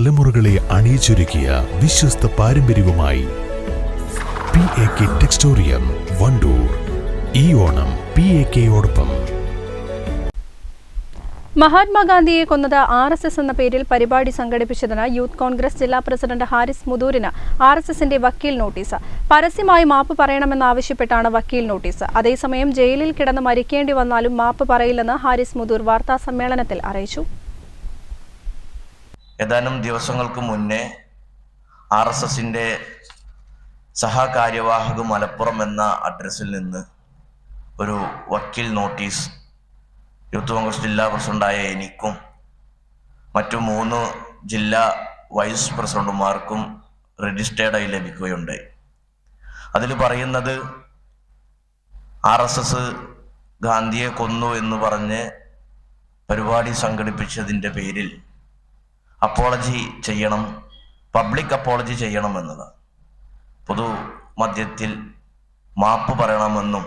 തലമുറകളെ അണിയിച്ചൊരുക്കിയ വിശ്വസ്ത പാരമ്പര്യവുമായി P A K textorium Wandoor ഈ ഓണം പി എ കെയോടൊപ്പം മഹാത്മാഗാന്ധിയെ കൊന്നത് ആർ എസ് എസ് എന്ന പേരിൽ പരിപാടി സംഘടിപ്പിച്ചതിന് യൂത്ത് കോൺഗ്രസ് ജില്ലാ പ്രസിഡന്റ് ഹാരിസ് മുതൂരിന് ആർ എസ് എസിന്റെ വക്കീൽ നോട്ടീസ്. പരസ്യമായി മാപ്പ് പറയണമെന്നാവശ്യപ്പെട്ടാണ് വക്കീൽ നോട്ടീസ്. അതേസമയം ജയിലിൽ കിടന്ന് മരിക്കേണ്ടി വന്നാലും മാപ്പ് പറയില്ലെന്ന് ഹാരിസ് മുതൂർ വാർത്താ സമ്മേളനത്തിൽ അറിയിച്ചു. ഏതാനും ദിവസങ്ങൾക്ക് മുന്നേ ആർ എസ് എസിന്റെ സഹകാര്യവാഹക് മലപ്പുറം എന്ന അഡ്രസ്സിൽ നിന്ന് ഒരു വക്കീൽ നോട്ടീസ് യൂത്ത് കോൺഗ്രസ് ജില്ലാ പ്രസിഡന്റായ എനിക്കും മറ്റു മൂന്ന് ജില്ലാ വൈസ് പ്രസിഡന്റുമാർക്കും രജിസ്റ്റേർഡായി ലഭിക്കുകയുണ്ടായി. അതിൽ പറയുന്നത് ആർ എസ് എസ് ഗാന്ധിയെ കൊന്നു എന്ന് പറഞ്ഞ് പരിപാടി സംഘടിപ്പിച്ചതിന്റെ പേരിൽ അപ്പോളജി ചെയ്യണം പബ്ലിക് അപ്പോളജി ചെയ്യണം എന്നതാണ് പൊതു മധ്യത്തിൽ മാപ്പ് പറയണമെന്നും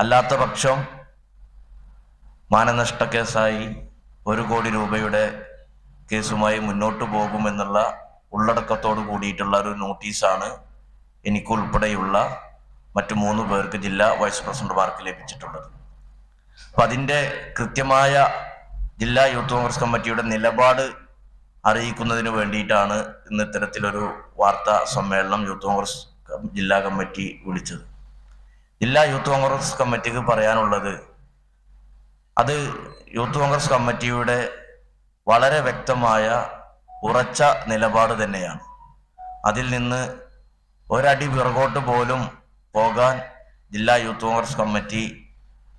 അല്ലാത്ത പക്ഷം മാനനഷ്ട കേസായി ഒരു കോടി രൂപയുടെ കേസുമായി മുന്നോട്ട് പോകുമെന്നുള്ള ഉള്ളടക്കത്തോട് കൂടിയിട്ടുള്ള ഒരു നോട്ടീസാണ് എനിക്കുൾപ്പെടെയുള്ള മറ്റു മൂന്ന് പേർക്ക് ജില്ലാ വൈസ് പ്രസിഡന്റുമാർക്ക് ലഭിച്ചിട്ടുള്ളത്. അപ്പം അതിന്റെ കൃത്യമായ ജില്ലാ യൂത്ത് കോൺഗ്രസ് കമ്മിറ്റിയുടെ നിലപാട് അറിയിക്കുന്നതിന് വേണ്ടിയിട്ടാണ് ഇന്ന് ഇത്തരത്തിലൊരു വാർത്താ സമ്മേളനം യൂത്ത് കോൺഗ്രസ് ജില്ലാ കമ്മിറ്റി വിളിച്ചത്. ജില്ലാ യൂത്ത് കോൺഗ്രസ് കമ്മിറ്റിക്ക് പറയാനുള്ളത് അത് യൂത്ത് കോൺഗ്രസ് കമ്മിറ്റിയുടെ വളരെ വ്യക്തമായ ഉറച്ച നിലപാട് തന്നെയാണ്. അതിൽ നിന്ന് ഒരടി പിറകോട്ട് പോലും പോകാൻ ജില്ലാ യൂത്ത് കോൺഗ്രസ് കമ്മിറ്റി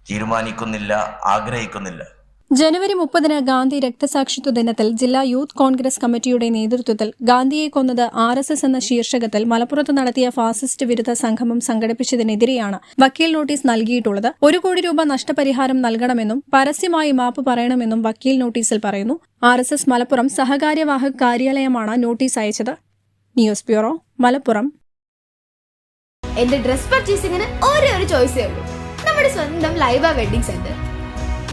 തീരുമാനിക്കുന്നില്ല ആഗ്രഹിക്കുന്നില്ല. ജനുവരി മുപ്പതിന് ഗാന്ധി രക്തസാക്ഷിത്വ ദിനത്തിൽ ജില്ലാ യൂത്ത് കോൺഗ്രസ് കമ്മിറ്റിയുടെ നേതൃത്വത്തിൽ ഗാന്ധിയെ കൊന്നത് ആർ എസ് എസ് എന്ന ശീർഷകത്തിൽ മലപ്പുറത്ത് നടത്തിയ ഫാസിസ്റ്റ് വിരുദ്ധ സംഗമം സംഘടിപ്പിച്ചതിനെതിരെയാണ് വക്കീൽ നോട്ടീസ് നൽകിയിട്ടുള്ളത്. ഒരു കോടി രൂപ നഷ്ടപരിഹാരം നൽകണമെന്നും പരസ്യമായി മാപ്പ് പറയണമെന്നും വക്കീൽ നോട്ടീസിൽ പറയുന്നു. ആർ എസ് എസ് മലപ്പുറം സഹകാര്യവാഹക കാര്യാലയമാണ് നോട്ടീസ് അയച്ചത്. News bureau Malappuram. എന്റെ ഡ്രസ് പർച്ചേസിംഗിന് ഒരേ ഒരു ചോയ്സേ ഉള്ളൂ. നമ്മുടെ സ്വന്തം Laiba wedding centre.